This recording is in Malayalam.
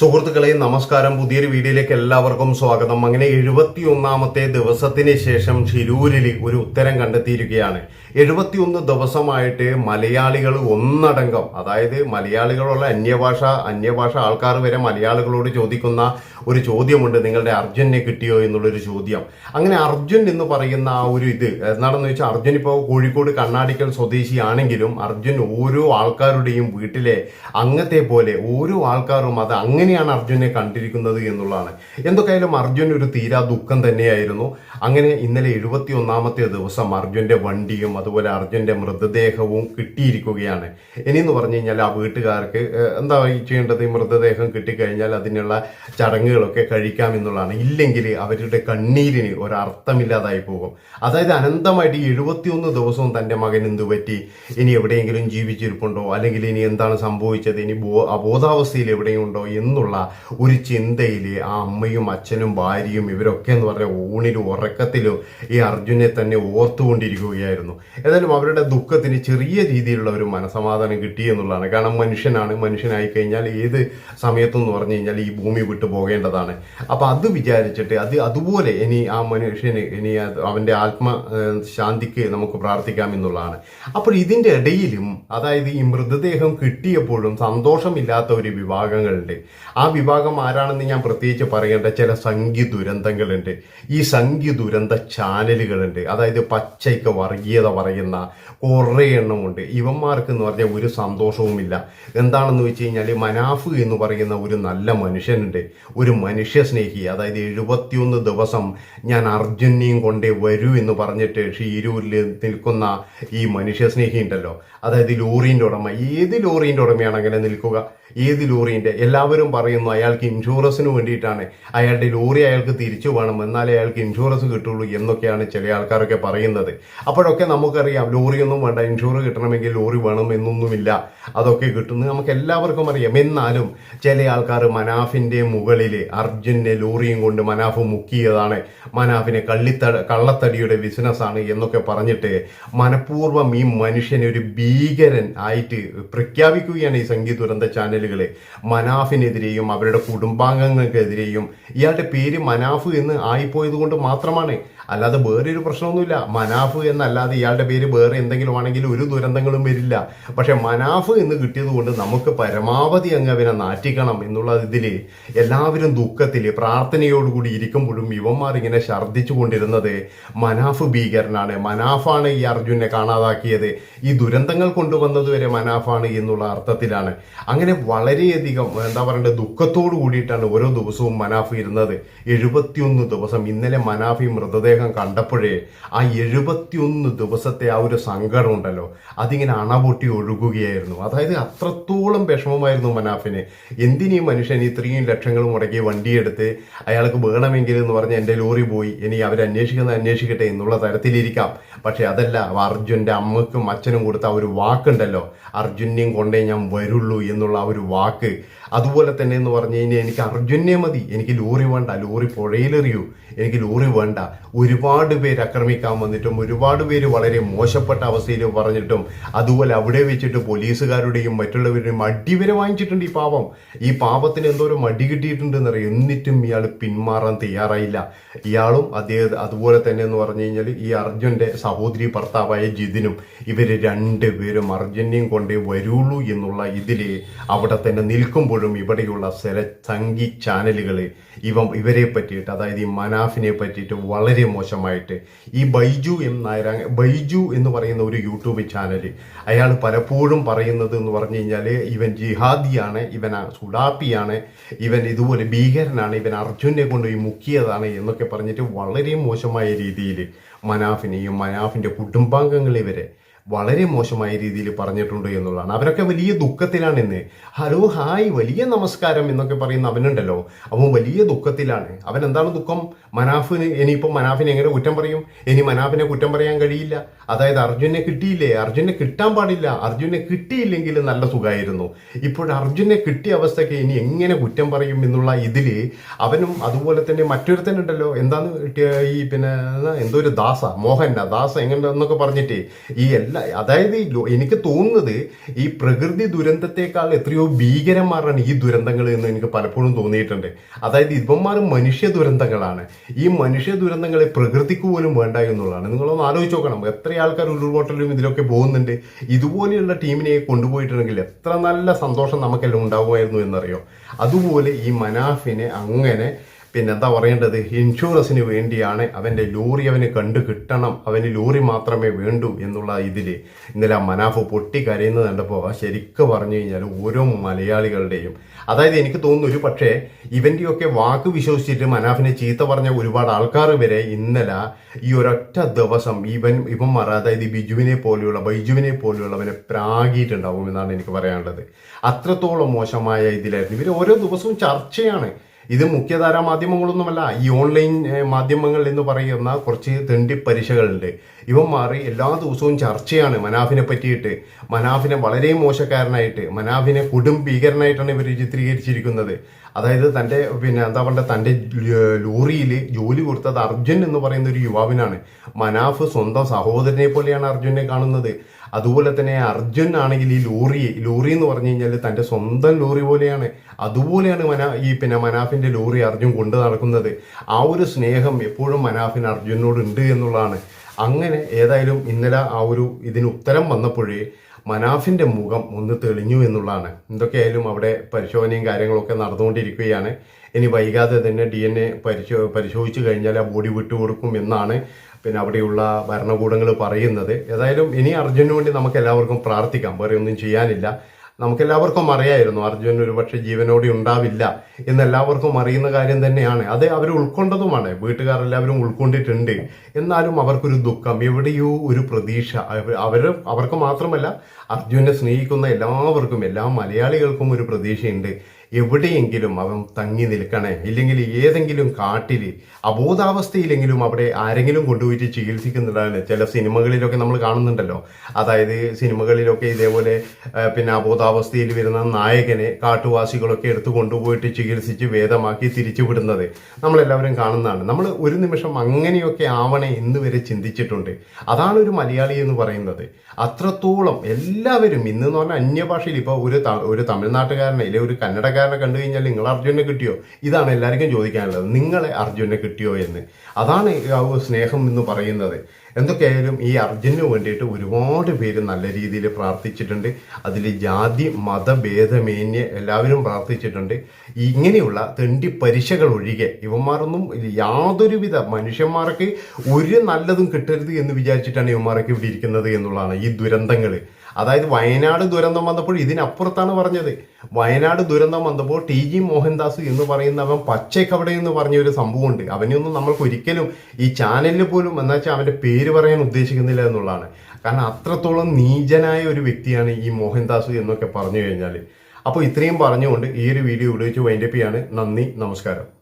സുഹൃത്തുക്കളെ നമസ്കാരം. പുതിയൊരു വീഡിയോയിലേക്ക് എല്ലാവർക്കും സ്വാഗതം. അങ്ങനെ എഴുപത്തി ഒന്നാമത്തെ ദിവസത്തിന് ശേഷം ഷിരൂരിൽ ഒരു ഉത്തരം കണ്ടെത്തിയിരിക്കുകയാണ്. എഴുപത്തിയൊന്ന് ദിവസമായിട്ട് മലയാളികൾ ഒന്നടങ്കം അതായത് മലയാളികളുള്ള അന്യഭാഷ അന്യഭാഷ ആൾക്കാർ വരെ മലയാളികളോട് ചോദിക്കുന്ന ഒരു ചോദ്യമുണ്ട്. നിങ്ങളുടെ അർജുനെ കിട്ടിയോ എന്നുള്ളൊരു ചോദ്യം. അങ്ങനെ അർജുൻ എന്ന് പറയുന്ന ആ ഒരു ഇത് എന്താണെന്ന് വെച്ചാൽ അർജുൻ ഇപ്പോൾ കോഴിക്കോട് കണ്ണാടിക്കൽ സ്വദേശിയാണെങ്കിലും അർജുൻ ഓരോ ആൾക്കാരുടെയും വീട്ടിലെ അംഗത്തെ പോലെ ഓരോ ആൾക്കാരും അത് അങ്ങനെയാണ് അർജുനെ കണ്ടിരിക്കുന്നത് എന്നുള്ളതാണ്. എന്തൊക്കെയായാലും അർജുൻ ഒരു തീരാ ദുഃഖം തന്നെയായിരുന്നു. അങ്ങനെ ഇന്നലെ എഴുപത്തി ഒന്നാമത്തെ ദിവസം അർജുന്റെ വണ്ടിയും അതുപോലെ അർജുന്റെ മൃതദേഹവും കിട്ടിയിരിക്കുകയാണ്. ഇനിയെന്ന് പറഞ്ഞു കഴിഞ്ഞാൽ ആ വീട്ടുകാർക്ക് എന്താ ചെയ്യേണ്ടത്? ഈ മൃതദേഹം കിട്ടിക്കഴിഞ്ഞാൽ അതിനുള്ള ചടങ്ങുകളൊക്കെ കഴിക്കാം എന്നുള്ളതാണ്. ഇല്ലെങ്കിൽ അവരുടെ കണ്ണീരിന് ഒരർത്ഥമില്ലാതായി പോകും. അതായത് അനന്തമായിട്ട് ഈ എഴുപത്തിയൊന്ന് ദിവസവും തന്റെ മകൻ എന്തു പറ്റി? ഇനി എവിടെയെങ്കിലും ജീവിച്ചിരിപ്പുണ്ടോ? അല്ലെങ്കിൽ ഇനി എന്താണ് സംഭവിച്ചത്? ഇനി ബോ അബോധാവസ്ഥയിൽ എവിടെയും ഉണ്ടോ എന്നുള്ള ഒരു ചിന്തയിൽ ആ അമ്മയും അച്ഛനും ഭാര്യയും ഇവരൊക്കെ എന്ന് പറഞ്ഞ ഊണിലും ഉറക്കത്തിലും ഈ അർജുനെ തന്നെ ഓർത്തുകൊണ്ടിരിക്കുകയായിരുന്നു. ഏതായാലും അവരുടെ ദുഃഖത്തിന് ചെറിയ രീതിയിലുള്ള ഒരു മനസമാധാനം കിട്ടി എന്നുള്ളതാണ്. കാരണം മനുഷ്യനാണ് മനുഷ്യനായി കഴിഞ്ഞാൽ ഏത് സമയത്തും എന്ന് പറഞ്ഞു കഴിഞ്ഞാൽ ഈ ഭൂമി വിട്ടു പോകേണ്ടതാണ്. അപ്പൊ അത് വിചാരിച്ചിട്ട് അത് അതുപോലെ ഇനി ആ മനുഷ്യന് ഇനി അവന്റെ അവന്റെ ആത്മ ശാന്തിക്ക് നമുക്ക് പ്രാർത്ഥിക്കാം എന്നുള്ളതാണ്. അപ്പോൾ ഇതിന്റെ ഇടയിലും അതായത് ഈ മൃതദേഹം കിട്ടിയപ്പോഴും സന്തോഷമില്ലാത്ത ഒരു വിഭാഗങ്ങളുണ്ട്. ആ വിഭാഗം ആരാണെന്ന് ഞാൻ പ്രത്യേകിച്ച് പറയേണ്ട ചില സംഖ്യ ദുരന്തങ്ങളുണ്ട്. ഈ സംഖ്യ ദുരന്ത ചാനലുകളുണ്ട്. അതായത് പച്ചയ്ക്ക് വർഗീയത പറയുന്ന കുറേ എണ്ണമുണ്ട്. ഇവന്മാർക്ക് എന്ന് പറഞ്ഞാൽ ഒരു സന്തോഷവുമില്ല. എന്താണെന്ന് വെച്ച് കഴിഞ്ഞാൽ മനാഫ് എന്ന് പറയുന്ന ഒരു നല്ല മനുഷ്യനുണ്ട്. ഒരു മനുഷ്യ സ്നേഹി അതായത് എഴുപത്തിയൊന്ന് ദിവസം ഞാൻ അർജുനെയും കൊണ്ടേ വരൂ എന്ന് പറഞ്ഞിട്ട് ഷീരൂരിൽ നിൽക്കുന്ന ഈ മനുഷ്യ സ്നേഹി ഉണ്ടല്ലോ അതായത് ലോറിന്റെ ഉടമ. ഏത് ലോറിന്റെ ഉടമയാണ് അങ്ങനെ നിൽക്കുക? ഏത് ലോറിന്റെ എല്ലാവരും പറയുന്നു അയാൾക്ക് ഇൻഷുറൻസിന് വേണ്ടിയിട്ടാണ്. അയാളുടെ ലോറി അയാൾക്ക് തിരിച്ചു വേണം എന്നാലേ അയാൾക്ക് ഇൻഷുറൻസ് കിട്ടുള്ളൂ എന്നൊക്കെയാണ് ചില ആൾക്കാരൊക്കെ പറയുന്നത്. അപ്പോഴൊക്കെ നമുക്കറിയാം ലോറിയൊന്നും വേണ്ട ഇൻഷുർ കിട്ടണമെങ്കിൽ ലോറി വേണം എന്നൊന്നുമില്ല. അതൊക്കെ കിട്ടുന്നത് നമുക്ക് എല്ലാവർക്കും അറിയാം. എന്നാലും ചില ആൾക്കാർ മനാഫിന്റെ മുകളിൽ അർജുന്റെ ലോറിയും കൊണ്ട് മനാഫ് മുക്കിയതാണ്. മനാഫിനെ കള്ളിത്ത കള്ളത്തടിയുടെ ബിസിനസ്സാണ് എന്നൊക്കെ പറഞ്ഞിട്ട് മനഃപൂർവം ഈ മനുഷ്യനെ ഒരു ഭീകരൻ ആയിട്ട് പ്രഖ്യാപിക്കുകയാണ് ഈ സംഗീത ദുരന്ത ചാനലുകളെ മനാഫിനെതിരെയും അവരുടെ കുടുംബാംഗങ്ങൾക്കെതിരെയും. ഇയാളുടെ പേര് മനാഫ് എന്ന് ആയിപ്പോയത് കൊണ്ട് മാത്രമാണ് അല്ലാതെ വേറൊരു പ്രശ്നമൊന്നുമില്ല. മനാഫ് എന്നല്ലാതെ ഇയാളുടെ പേര് വേറെ എന്തെങ്കിലും ആണെങ്കിൽ ഒരു ദുരന്തങ്ങളും വരില്ല. പക്ഷെ മനാഫ് എന്ന് കിട്ടിയത് കൊണ്ട് നമുക്ക് പരമാവധി അങ്ങ് അവനെ നാറ്റിക്കണം എന്നുള്ള ഇതിൽ എല്ലാവരും ദുഃഖത്തിൽ പ്രാർത്ഥനയോടുകൂടി ഇരിക്കുമ്പോഴും ഇവന്മാർ ഇങ്ങനെ ഛർദ്ദിച്ചു കൊണ്ടിരുന്നത് മനാഫ് ഭീകരനാണ്. മനാഫാണ് ഈ അർജുനെ കാണാതാക്കിയത്. ഈ ദുരന്തങ്ങൾ കൊണ്ടുവന്നതുവരെ മനാഫാണ് എന്നുള്ള അർത്ഥത്തിലാണ്. അങ്ങനെ വളരെയധികം എന്താ പറയണ്ടത് ദുഃഖത്തോടു കൂടിയിട്ടാണ് ഓരോ ദിവസവും മനാഫ് ഇരുന്നത്. എഴുപത്തിയൊന്ന് ദിവസം ഇന്നലെ മനാഫി ഈ മൃതദേഹം കണ്ടപ്പോഴേ ആ എഴുപത്തിയൊന്ന് ദിവസത്തെ ആ ഒരു സങ്കടം ഉണ്ടല്ലോ. അതിങ്ങനെ അണപൊട്ടി ഒഴുകുകയായിരുന്നു. അതായത് അത്രത്തോളം വിഷമമായിരുന്നു മനാഫിന്. എന്തിനീ മനുഷ്യൻ ഇത്രയും ലക്ഷങ്ങൾ മുടക്കി വണ്ടിയെടുത്ത് അയാൾക്ക് വേണമെങ്കിൽ എന്ന് പറഞ്ഞ് എന്റെ ലോറി പോയി. ഇനി അവർ അന്വേഷിക്കുന്നത് അന്വേഷിക്കട്ടെ എന്നുള്ള തരത്തിലിരിക്കാം. പക്ഷെ അതല്ല അർജുന്റെ അമ്മക്കും അച്ഛനും കൊടുത്ത ആ ഒരു വാക്കുണ്ടല്ലോ. അർജുനെയും കൊണ്ടേ ഞാൻ വരുള്ളൂ എന്നുള്ള ആ ഒരു വാക്ക് അതുപോലെ തന്നെ എന്ന് പറഞ്ഞു കഴിഞ്ഞാൽ എനിക്ക് അർജുനെ മതി. എനിക്ക് ലോറി വേണ്ട ലോറി പുഴയിലെറിയൂ എനിക്ക് ലോറി വേണ്ട. ഒരുപാട് പേര് ആക്രമിക്കാൻ വന്നിട്ടും ഒരുപാട് പേര് വളരെ മോശപ്പെട്ട അവസ്ഥയിൽ പറഞ്ഞിട്ടും അതുപോലെ അവിടെ വെച്ചിട്ട് പോലീസുകാരുടെയും മറ്റുള്ളവരുടെയും അടി വരെ വാങ്ങിച്ചിട്ടുണ്ട് ഈ പാപം ഈ പാപത്തിന് എന്തോ ഒരു മടി കിട്ടിയിട്ടുണ്ടെന്ന് അറിയാം. എന്നിട്ടും ഇയാൾ പിന്മാറാൻ തയ്യാറായില്ല. ഇയാളും അദ്ദേഹം അതുപോലെ തന്നെ എന്ന് പറഞ്ഞു കഴിഞ്ഞാൽ ഈ അർജുന്റെ സഹോദരി ഭർത്താവായ ജിതിനും ഇവർ രണ്ടുപേരും അർജുനെയും കൊണ്ടേ വരുള്ളൂ എന്നുള്ള ഇതിലെ അവിടെ തന്നെ നിൽക്കുമ്പോഴും ഇവിടെയുള്ള ചില തങ്കി ചാനലുകൾ ഇവ ഇവരെ പറ്റിയിട്ട് അതായത് ഈ മനാഫിനെ പറ്റിയിട്ട് വളരെ മോശമായിട്ട് ഈ ബൈജു എം നായര ബൈജു എന്ന് പറയുന്ന ഒരു യൂട്യൂബ് ചാനൽ അയാൾ പലപ്പോഴും പറയുന്നത് എന്ന് പറഞ്ഞു കഴിഞ്ഞാൽ ഇവൻ ജിഹാദിയാണ് ഇവൻ സുഡാപ്പിയാണ് ഇവൻ ഇതുപോലെ ഭീകരനാണ് ഇവൻ അർജുനെ ഈ മുക്കിയതാണ് എന്നൊക്കെ പറഞ്ഞിട്ട് വളരെ മോശമായ രീതിയിൽ മനാഫിനെയും മനാഫിന്റെ കുടുംബാംഗങ്ങളെ വരെ വളരെ മോശമായ രീതിയിൽ പറഞ്ഞിട്ടുണ്ട് എന്നുള്ളതാണ്. അവരൊക്കെ വലിയ ദുഃഖത്തിലാണ് ഇന്ന് ഹലോ ഹായ് വലിയ നമസ്കാരം എന്നൊക്കെ പറയുന്ന അവനുണ്ടല്ലോ. അവൻ വലിയ ദുഃഖത്തിലാണ്. അവൻ എന്താണ് ദുഃഖം? മനാഫിന് ഇനിയിപ്പോൾ മനാഫിനെ എങ്ങനെ കുറ്റം പറയും? ഇനി മനാഫിനെ കുറ്റം പറയാൻ കഴിയില്ല. അതായത് അർജുനെ കിട്ടിയില്ലേ? അർജുനെ കിട്ടാൻ പാടില്ല. അർജുനെ കിട്ടിയില്ലെങ്കിൽ നല്ല സുഖമായിരുന്നു. ഇപ്പോൾ അർജുനെ കിട്ടിയ അവസ്ഥയ്ക്ക് ഇനി എങ്ങനെ കുറ്റം പറയും എന്നുള്ള ഇതിൽ അവനും അതുപോലെ തന്നെ മറ്റൊരുത്തനുണ്ടല്ലോ. എന്താണ് ഈ പിന്നെ എന്തോ ഒരു ദാസ മോഹൻ ദാസ എങ്ങനെ എന്നൊക്കെ പറഞ്ഞിട്ട് ഈ എല്ലാ എല്ലാ അതായത് എനിക്ക് തോന്നുന്നത് ഈ പ്രകൃതി ദുരന്തത്തെക്കാൾ എത്രയോ ഭീകരന്മാരാണ് ഈ ദുരന്തങ്ങൾ എന്ന് എനിക്ക് പലപ്പോഴും തോന്നിയിട്ടുണ്ട്. അതായത് ഇവന്മാർ മനുഷ്യ ദുരന്തങ്ങളാണ്. ഈ മനുഷ്യ ദുരന്തങ്ങളെ പ്രകൃതിക്ക് പോലും വേണ്ട എന്നുള്ളതാണ്. നിങ്ങളൊന്ന് ആലോചിച്ച് നോക്കണം. എത്ര ആൾക്കാർ ഉരുൾപൊട്ടലും ഇതിലൊക്കെ പോകുന്നുണ്ട്. ഇതുപോലെയുള്ള ടീമിനെ കൊണ്ടുപോയിട്ടുണ്ടെങ്കിൽ എത്ര നല്ല സന്തോഷം നമുക്കെല്ലാം ഉണ്ടാകുമായിരുന്നു എന്നറിയോ? അതുപോലെ ഈ മനാഫിനെ അങ്ങനെ പിന്നെ എന്താ പറയേണ്ടത്? ഇൻഷുറൻസിന് വേണ്ടിയാണ് അവന്റെ ലോറി അവന് കണ്ടു കിട്ടണം. അവന് ലോറി മാത്രമേ വേണ്ടൂ എന്നുള്ള ഇതിൽ ഇന്നലെ ആ മനാഫ് പൊട്ടി കരയുന്നത് കണ്ടപ്പോൾ ശരിക്കും പറഞ്ഞു കഴിഞ്ഞാൽ ഓരോ മലയാളികളുടെയും അതായത് എനിക്ക് തോന്നുന്നു ഒരു പക്ഷേ ഇവന്റെയൊക്കെ വാക്ക് വിശ്വസിച്ചിട്ട് മനാഫിനെ ചീത്ത പറഞ്ഞ ഒരുപാട് ആൾക്കാർ വരെ ഇന്നലെ ഈ ഒരൊറ്റ ദിവസം ഇവൻ ഇവൻ മറ അതായത് ബിജുവിനെ പോലെയുള്ള ബൈജുവിനെ പോലെയുള്ളവനെ പ്രാഗിയിട്ടുണ്ടാവും എന്നാണ് എനിക്ക് പറയാനുള്ളത്. അത്രത്തോളം മോശമായ ഇതിലായിരുന്നു. ഇവർ ഓരോ ദിവസവും ചർച്ചയാണ്. ഇത് മുഖ്യധാര മാധ്യമങ്ങളൊന്നുമല്ല ഈ ഓൺലൈൻ മാധ്യമങ്ങൾ എന്ന് പറയുന്ന കുറച്ച് തെണ്ടി പരീക്ഷകളുണ്ട് ഇവ മാറി എല്ലാ ദിവസവും ചർച്ചയാണ് മനാഫിനെ പറ്റിയിട്ട്. മനാഫിനെ വളരെ മോശക്കാരനായിട്ട് മനാഫിനെ കൊടും ഭീകരനായിട്ടാണ് ഇവർ ചിത്രീകരിച്ചിരിക്കുന്നത്. അതായത് തന്റെ പിന്നെ എന്താ പറയുക തന്റെ ലോറിയിൽ ജോലി കൊടുത്തത് അർജുൻ എന്ന് പറയുന്ന ഒരു യുവാവിനാണ്. മനാഫ് സ്വന്തം സഹോദരനെ പോലെയാണ് അർജുനെ കാണുന്നത്. അതുപോലെ തന്നെ അർജുൻ ആണെങ്കിൽ ഈ ലോറി ലോറി എന്ന് പറഞ്ഞു കഴിഞ്ഞാൽ തന്റെ സ്വന്തം ലോറി പോലെയാണ്. അതുപോലെയാണ് മന ഈ പിന്നെ മനാഫിന്റെ ലോറി അർജുൻ കൊണ്ടു നടക്കുന്നത്. ആ ഒരു സ്നേഹം എപ്പോഴും മനാഫിന് അർജുനോട് ഉണ്ട് എന്നുള്ളതാണ്. അങ്ങനെ ഏതായാലും ഇന്നലെ ആ ഒരു ഇതിന് ഉത്തരം വന്നപ്പോഴേ മനാഫിന്റെ മുഖം ഒന്ന് തെളിഞ്ഞു എന്നുള്ളതാണ്. എന്തൊക്കെയായാലും അവിടെ പരിശോധനയും കാര്യങ്ങളൊക്കെ നടന്നുകൊണ്ടിരിക്കുകയാണ്. ഇനി വൈകാതെ തന്നെ ഡി എൻ എ പരിശോ പരിശോധിച്ചു കഴിഞ്ഞാൽ ആ ബോഡി വിട്ടുകൊടുക്കും എന്നാണ് പിന്നെ അവിടെയുള്ള ഭരണകൂടങ്ങൾ പറയുന്നത്. ഏതായാലും ഇനി അർജുനു വേണ്ടി നമുക്ക് എല്ലാവർക്കും പ്രാർത്ഥിക്കാം. വേറെ ഒന്നും ചെയ്യാനില്ല. നമുക്കെല്ലാവർക്കും അറിയായിരുന്നു അർജുൻ ഒരു പക്ഷേ ജീവനോടെ ഉണ്ടാവില്ല എന്ന് എല്ലാവർക്കും അറിയുന്ന കാര്യം തന്നെയാണ്. അത് അവർ ഉൾക്കൊണ്ടതുമാണ്. വീട്ടുകാരെല്ലാവരും ഉൾക്കൊണ്ടിട്ടുണ്ട്. എന്നാലും അവർക്കൊരു ദുഃഖം. എവിടെയോ ഒരു പ്രതീക്ഷ. അവർ അവർക്ക് മാത്രമല്ല അർജുനെ സ്നേഹിക്കുന്ന എല്ലാവർക്കും എല്ലാ മലയാളികൾക്കും ഒരു പ്രതീക്ഷയുണ്ട്. എവിടെയെങ്കിലും അവൻ തങ്ങി നിൽക്കണേ. ഇല്ലെങ്കിൽ ഏതെങ്കിലും കാട്ടിൽ അബോധാവസ്ഥയിലെങ്കിലും അവിടെ ആരെങ്കിലും കൊണ്ടുപോയിട്ട് ചികിത്സിക്കുന്നുണ്ടാവില്ല ചില സിനിമകളിലൊക്കെ നമ്മൾ കാണുന്നുണ്ടല്ലോ. അതായത് സിനിമകളിലൊക്കെ ഇതേപോലെ പിന്നെ അബോധാവസ്ഥയിൽ വരുന്ന നായകനെ കാട്ടുവാസികളൊക്കെ എടുത്തു കൊണ്ടുപോയിട്ട് ചികിത്സിച്ച് വേദമാക്കി തിരിച്ചുവിടുന്നത് നമ്മളെല്ലാവരും കാണുന്നതാണ്. നമ്മൾ ഒരു നിമിഷം അങ്ങനെയൊക്കെ ആവണേ എന്ന് വരെ ചിന്തിച്ചിട്ടുണ്ട്. അതാണ് ഒരു മലയാളി എന്ന് പറയുന്നത്. അത്രത്തോളം എല്ലാവരും ഇന്ന് എന്ന് പറഞ്ഞാൽ അന്യഭാഷയിൽ ഇപ്പോൾ ഒരു ഒരു തമിഴ്നാട്ടുകാരനെ അല്ലെങ്കിൽ ഒരു കന്നഡക്കാരനെ കണ്ടു കഴിഞ്ഞാൽ നിങ്ങൾ അർജുനെ കിട്ടിയോ? ഇതാണ് എല്ലാവർക്കും ചോദിക്കാനുള്ളത്. നിങ്ങളെ അർജുനെ കിട്ടിയോ എന്ന്. അതാണ് സ്നേഹം എന്ന് പറയുന്നത്. എന്തൊക്കെയായാലും ഈ അർജുനു വേണ്ടിയിട്ട് ഒരുപാട് പേര് നല്ല രീതിയിൽ പ്രാർത്ഥിച്ചിട്ടുണ്ട്. അതിൽ ജാതി മതഭേദമേന്യ എല്ലാവരും പ്രാർത്ഥിച്ചിട്ടുണ്ട്. ഇങ്ങനെയുള്ള തെണ്ടി പരീക്ഷകൾ ഒഴികെ ഇവന്മാരൊന്നും യാതൊരുവിധ മനുഷ്യന്മാർക്ക് ഒരു നല്ലതും കിട്ടരുത് എന്ന് വിചാരിച്ചിട്ടാണ് ഇവന്മാരൊക്കെ ഇവിടെ ഇരിക്കുന്നത് എന്നുള്ളതാണ് ഈ ദുരന്തങ്ങൾ അതായത് വയനാട് ദുരന്തം വന്നപ്പോൾ ഇതിനപ്പുറത്താണ് പറഞ്ഞത്. വയനാട് ദുരന്തം വന്നപ്പോൾ ടി ജി മോഹൻദാസ് എന്ന് പറയുന്ന അവൻ പച്ചക്കവിടെ എന്ന് പറഞ്ഞ ഒരു സംഭവമുണ്ട്. അവനെയൊന്നും നമ്മൾക്ക് ഒരിക്കലും ഈ ചാനലിൽ പോലും എന്നു വെച്ചാൽ അവന്റെ പേര് പറയാൻ ഉദ്ദേശിക്കുന്നില്ല എന്നുള്ളതാണ്. കാരണം അത്രത്തോളം നീചനായ ഒരു വ്യക്തിയാണ് ഈ മോഹൻദാസ് എന്നൊക്കെ പറഞ്ഞു കഴിഞ്ഞാൽ അപ്പോൾ ഇത്രയും പറഞ്ഞുകൊണ്ട് ഈ ഒരു വീഡിയോ ഇവിടെ വെച്ച് വൈൻഡപ്പ് ചെയ്യാണ്. നന്ദി നമസ്കാരം.